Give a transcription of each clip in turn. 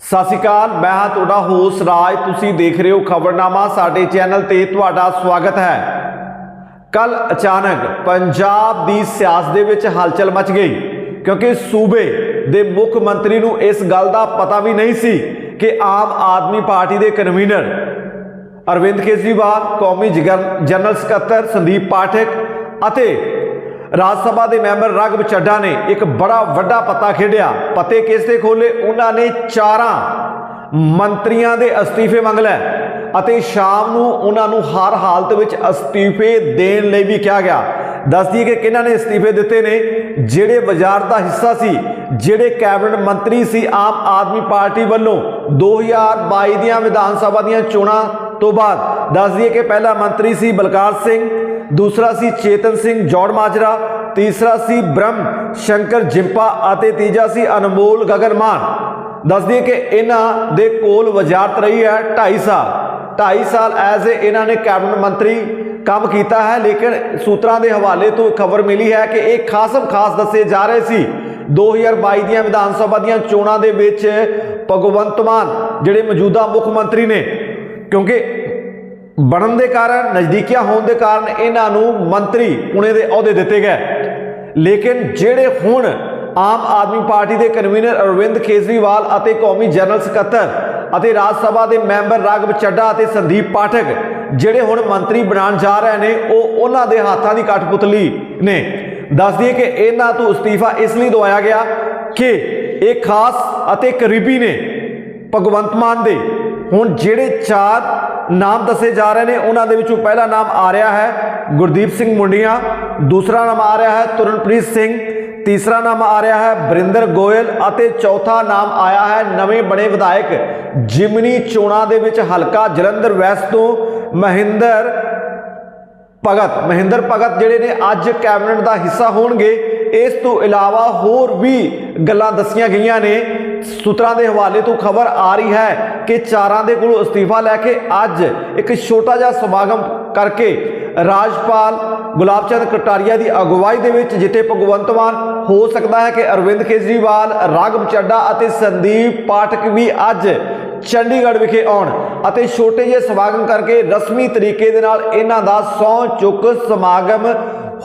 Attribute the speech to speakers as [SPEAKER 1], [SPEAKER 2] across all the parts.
[SPEAKER 1] ਸਤਿ ਸ਼੍ਰੀ ਅਕਾਲ, ਮੈਂ ਹਾਂ ਤੁਹਾਡਾ ਹੋਸ ਰਾਜ। ਤੁਸੀਂ ਦੇਖ ਰਹੇ ਹੋ ਖਬਰਨਾਮਾ, ਸਾਡੇ ਚੈਨਲ ਤੇ ਤੁਹਾਡਾ ਸਵਾਗਤ ਹੈ। ਕੱਲ ਅਚਾਨਕ ਪੰਜਾਬ ਦੀ ਸਿਆਸਤ ਦੇ ਵਿੱਚ ਹਲਚਲ ਮਚ ਗਈ, ਕਿਉਂਕਿ ਸੂਬੇ ਦੇ ਮੁੱਖ ਮੰਤਰੀ ਨੂੰ ਇਸ ਗੱਲ ਦਾ ਪਤਾ ਵੀ ਨਹੀਂ ਸੀ ਕਿ ਆਮ ਆਦਮੀ ਪਾਰਟੀ ਦੇ ਕਨਵੀਨਰ ਅਰਵਿੰਦ ਕੇਜਰੀਵਾਲ, ਕੌਮੀ ਜਗਰ- ਜਨਰਲ ਸਕੱਤਰ ਸੰਦੀਪ ਪਾਠਕ ਅਤੇ ਰਾਜ ਸਭਾ ਦੇ ਮੈਂਬਰ ਰਗਬ ਚੱਡਾ ਨੇ ਇੱਕ ਬੜਾ ਵੱਡਾ ਪੱਤਾ ਖੇਡਿਆ। ਪੱਤੇ ਕਿਸ ਤੇ ਖੋਲੇ ਉਹਨਾਂ ਨੇ ਚਾਰਾਂ ਮੰਤਰੀਆਂ ਦੇ ਅਸਤੀਫੇ ਮੰਗ ਲਏ ਅਤੇ ਸ਼ਾਮ ਨੂੰ ਉਹਨਾਂ ਨੂੰ ਹਰ ਹਾਲਤ ਵਿੱਚ ਅਸਤੀਫੇ ਦੇਣ ਲਈ ਵੀ ਕਿਹਾ ਗਿਆ। ਦੱਸ ਕਿ ਕਿਹਨਾਂ ਨੇ ਅਸਤੀਫੇ ਦਿੱਤੇ ਨੇ? ਜਿਹੜੇ ਬਾਜ਼ਾਰ ਦਾ ਹਿੱਸਾ ਸੀ, ਜਿਹੜੇ ਕੈਬਨਿਟ ਮੰਤਰੀ ਸੀ ਆਮ ਆਦਮੀ ਪਾਰਟੀ ਵੱਲੋਂ 2022 ਦੀਆਂ ਵਿਧਾਨ ਸਭਾ ਦੀਆਂ ਚੋਣਾਂ ਤੋਂ ਬਾਅਦ। ਦੱਸ ਕਿ ਪਹਿਲਾ ਮੰਤਰੀ ਸੀ ਬਲਕਾਰ ਸਿੰਘ ਦੂਸਰਾ ਸੀ ਚੇਤਨ ਸਿੰਘ ਜੌੜ ਮਾਜਰਾ, ਤੀਸਰਾ ਸੀ ਬ੍ਰਹਮ ਸ਼ੰਕਰ ਜਿੰਪਾ ਅਤੇ ਤੀਜਾ ਸੀ ਅਨਮੋਲ ਗਗਨਮਾਨ। ਦੱਸ ਦਈਏ ਕਿ ਇਹਨਾਂ ਦੇ ਕੋਲ ਵਜ਼ਾਰਤ ਰਹੀ ਹੈ 2.5 ਸਾਲ। 2.5 ਸਾਲ ਐਜ਼ ਏ ਇਹਨਾਂ ਨੇ ਕੈਬਨਿਟ ਮੰਤਰੀ ਕੰਮ ਕੀਤਾ ਹੈ, ਲੇਕਿਨ ਸੂਤਰਾਂ ਦੇ ਹਵਾਲੇ ਤੋਂ ਖਬਰ ਮਿਲੀ ਹੈ ਕਿ ਇਹ ਖਾਸਮ ਖਾਸ ਦੱਸੇ ਜਾ ਰਹੇ ਸੀ। 2022 ਦੀਆਂ ਵਿਧਾਨ ਸਭਾ ਦੀਆਂ ਚੋਣਾਂ ਦੇ ਵਿੱਚ ਭਗਵੰਤ ਮਾਨ, ਜਿਹੜੇ ਮੌਜੂਦਾ ਮੁੱਖ ਮੰਤਰੀ ਨੇ, ਕਿਉਂਕਿ ਬਣਨ ਦੇ ਕਾਰਨ, ਨਜ਼ਦੀਕੀਆਂ ਹੋਣ ਦੇ ਕਾਰਨ ਇਹਨਾਂ ਨੂੰ ਮੰਤਰੀ ਪੁਣੇ ਦੇ ਅਹੁਦੇ ਦਿੱਤੇ ਗਏ। ਲੇਕਿਨ ਜਿਹੜੇ ਹੁਣ ਆਮ ਆਦਮੀ ਪਾਰਟੀ ਦੇ ਕਨਵੀਨਰ ਅਰਵਿੰਦ ਕੇਜਰੀਵਾਲ ਅਤੇ ਕੌਮੀ ਜਨਰਲ ਸਕੱਤਰ ਅਤੇ ਰਾਜ ਸਭਾ ਦੇ ਮੈਂਬਰ ਰਾਘਵ ਚੱਡਾ ਅਤੇ ਸੰਦੀਪ ਪਾਠਕ, ਜਿਹੜੇ ਹੁਣ ਮੰਤਰੀ ਬਣਾਉਣ ਜਾ ਰਹੇ ਨੇ, ਉਹ ਉਹਨਾਂ ਦੇ ਹੱਥਾਂ ਦੀ ਕਠਪੁਤਲੀ ਨੇ। ਦੱਸ ਦਈਏ ਕਿ ਇਹਨਾਂ ਤੋਂ ਅਸਤੀਫਾ ਇਸ ਲਈ ਦਵਾਇਆ ਗਿਆ ਕਿ ਇਹ ਖਾਸ ਅਤੇ ਕਰੀਬੀ ਨੇ, ਭਗਵੰਤ ਮਾਨ ਦੇ। ਹੁਣ ਜਿਹੜੇ ਚਾਰ ਨਾਮ ਦੱਸੇ ਜਾ ਰਹੇ ਨੇ, ਉਹਨਾਂ ਦੇ ਵਿੱਚੋਂ ਪਹਿਲਾ ਨਾਮ ਆ ਰਿਹਾ ਹੈ ਗੁਰਦੀਪ ਸਿੰਘ ਮੁੰਡੀਆਂ, ਦੂਸਰਾ ਨਾਮ ਆ ਰਿਹਾ ਹੈ ਤੁਰਨਪ੍ਰੀਤ ਸਿੰਘ, ਤੀਸਰਾ ਨਾਮ ਆ ਰਿਹਾ ਹੈ ਬਰਿੰਦਰ ਗੋਇਲ ਅਤੇ ਚੌਥਾ ਨਾਮ ਆਇਆ ਹੈ ਨਵੇਂ ਬਣੇ ਵਿਧਾਇਕ ਜਿਮਨੀ ਚੋਣਾਂ ਦੇ ਵਿੱਚ ਹਲਕਾ ਜਲੰਧਰ ਵੈਸਟ ਤੋਂ ਮਹਿੰਦਰ ਭਗਤ। ਮਹਿੰਦਰ ਭਗਤ ਜਿਹੜੇ ਨੇ ਅੱਜ ਕੈਬਨਿਟ ਦਾ ਹਿੱਸਾ ਹੋਣਗੇ। ਇਸ ਤੋਂ ਇਲਾਵਾ ਹੋਰ ਵੀ ਗੱਲਾਂ ਦੱਸੀਆਂ ਗਈਆਂ ਨੇ। ਸੂਤਰਾਂ ਦੇ ਹਵਾਲੇ ਤੋਂ ਖਬਰ ਆ ਰਹੀ ਹੈ ਕਿ ਚਾਰਾਂ ਦੇ ਕੋਲੋਂ ਅਸਤੀਫਾ ਲੈ ਕੇ ਅੱਜ ਇੱਕ ਛੋਟਾ ਜਿਹਾ ਸਮਾਗਮ ਕਰਕੇ ਰਾਜਪਾਲ ਗੁਲਾਬ ਚੰਦ ਕਟਾਰੀਆ ਦੀ ਅਗਵਾਈ ਦੇ ਵਿੱਚ ਜਿੱਥੇ ਭਗਵੰਤ ਮਾਨ। ਹੋ ਸਕਦਾ ਹੈ ਕਿ ਅਰਵਿੰਦ ਕੇਜਰੀਵਾਲ, ਰਾਘਵ ਚੱਡਾ ਅਤੇ ਸੰਦੀਪ ਪਾਠਕ ਵੀ ਅੱਜ ਚੰਡੀਗੜ੍ਹ ਵਿਖੇ ਆਉਣ ਅਤੇ ਛੋਟੇ ਜਿਹੇ ਸਮਾਗਮ ਕਰਕੇ ਰਸਮੀ ਤਰੀਕੇ ਦੇ ਨਾਲ ਇਹਨਾਂ ਦਾ ਸੌ ਚੁੱਕ ਸਮਾਗਮ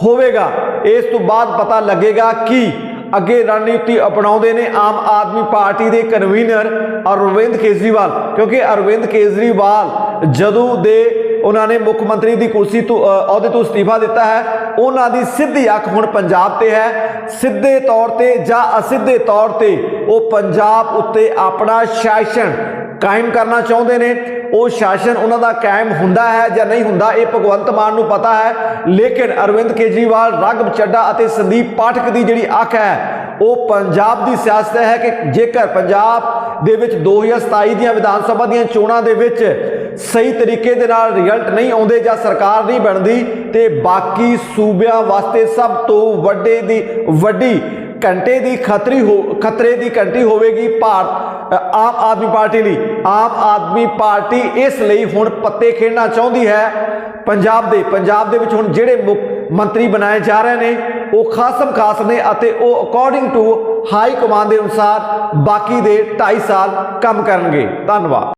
[SPEAKER 1] ਹੋਵੇਗਾ। ਇਸ ਤੋਂ ਬਾਅਦ ਪਤਾ ਲੱਗੇਗਾ ਕਿ ਅੱਗੇ ਰਣਨੀਤੀ ਅਪਣਾਉਂਦੇ ਨੇ ਆਮ ਆਦਮੀ ਪਾਰਟੀ ਦੇ ਕਨਵੀਨਰ ਅਰਵਿੰਦ ਕੇਜਰੀਵਾਲ। ਕਿਉਂਕਿ ਅਰਵਿੰਦ ਕੇਜਰੀਵਾਲ ਜਦੋਂ ਦੇ ਉਹਨਾਂ ਨੇ ਮੁੱਖ ਮੰਤਰੀ ਦੀ ਕੁਰਸੀ ਤੋਂ ਅਹੁਦੇ ਤੋਂ ਅਸਤੀਫਾ ਦਿੱਤਾ ਹੈ, ਉਹਨਾਂ ਦੀ ਸਿੱਧੀ ਅੱਖ ਹੁਣ ਪੰਜਾਬ ਤੇ ਹੈ। ਸਿੱਧੇ ਤੌਰ ਤੇ ਜਾਂ ਅਸਿੱਧੇ ਤੌਰ ਤੇ ਉਹ ਪੰਜਾਬ ਉੱਤੇ ਆਪਣਾ ਸ਼ਾਸਨ ਕਾਇਮ ਕਰਨਾ ਚਾਹੁੰਦੇ ਨੇ। ਉਹ ਸ਼ਾਸਨ ਉਹਨਾਂ ਦਾ ਕਾਇਮ ਹੁੰਦਾ ਹੈ ਜਾਂ ਨਹੀਂ ਹੁੰਦਾ, ਇਹ ਭਗਵੰਤ ਮਾਨ ਨੂੰ ਪਤਾ ਹੈ। ਲੇਕਿਨ ਅਰਵਿੰਦ ਕੇਜਰੀਵਾਲ ਰਗਬ ਚੱਡਾ ਅਤੇ ਸੰਦੀਪ ਪਾਠਕ ਦੀ ਜਿਹੜੀ ਅੱਖ ਹੈ, ਉਹ ਪੰਜਾਬ ਦੀ ਸਿਆਸਤ ਹੈ ਕਿ ਜੇਕਰ ਪੰਜਾਬ ਦੇ ਵਿੱਚ 2027 ਦੀਆਂ ਵਿਧਾਨ ਸਭਾ ਦੀਆਂ ਚੋਣਾਂ ਦੇ ਵਿੱਚ ਸਹੀ ਤਰੀਕੇ ਦੇ ਨਾਲ ਰਿਜ਼ਲਟ ਨਹੀਂ ਆਉਂਦੇ ਜਾਂ ਸਰਕਾਰ ਨਹੀਂ ਬਣਦੀ, ਤੇ ਬਾਕੀ ਸੂਬਿਆਂ ਵਾਸਤੇ ਸਭ ਤੋਂ ਵੱਡੇ ਦੀ ਵੱਡੀ ਘੰਟੇ ਦੀ ਖਤਰੀ ਹੋ, ਖਤਰੇ ਦੀ ਘੰਟੀ ਹੋਵੇਗੀ ਭਾਰਤ। ਆਮ ਆਦਮੀ ਪਾਰਟੀ ਲਈ। ਆਮ ਆਦਮੀ ਪਾਰਟੀ ਇਸ ਲਈ ਹੁਣ ਪੱਤੇ ਖੇਡਣਾ ਚਾਹੁੰਦੀ ਹੈ। ਪੰਜਾਬ ਦੇ ਪੰਜਾਬ ਦੇ ਵਿੱਚ ਹੁਣ ਜਿਹੜੇ ਮੁੱਖ ਮੰਤਰੀ ਬਣਾਏ ਜਾ ਰਹੇ ਨੇ, ਉਹ ਖਾਸਮ ਖਾਸ ਨੇ ਅਤੇ ਉਹ ਅਕੋਰਡਿੰਗ ਟੂ ਹਾਈ ਕਮਾਂਡ ਦੇ ਅਨੁਸਾਰ ਬਾਕੀ ਦੇ 2.5 ਸਾਲ ਕੰਮ ਕਰਨਗੇ। ਧੰਨਵਾਦ।